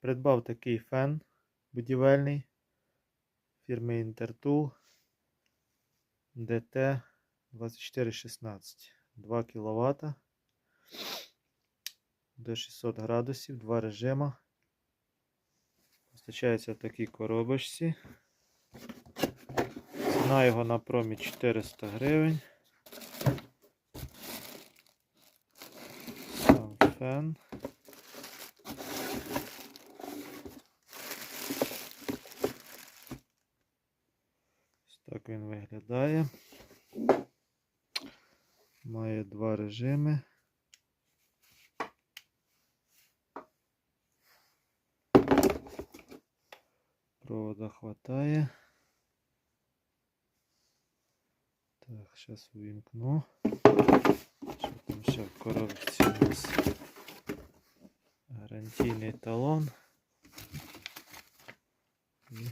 Придбав такий фен будівельний фірми Intertool DT 2416. 2 кВт до 600 градусів, два режима. Постачається в такій коробочці. Ціна його на промі 400 гривень. Сам фен. Так він виглядає. Має два режими. Провода хватає. Так, зараз увімкну. Що там ще в коробці у нас? Гарантійний талон. І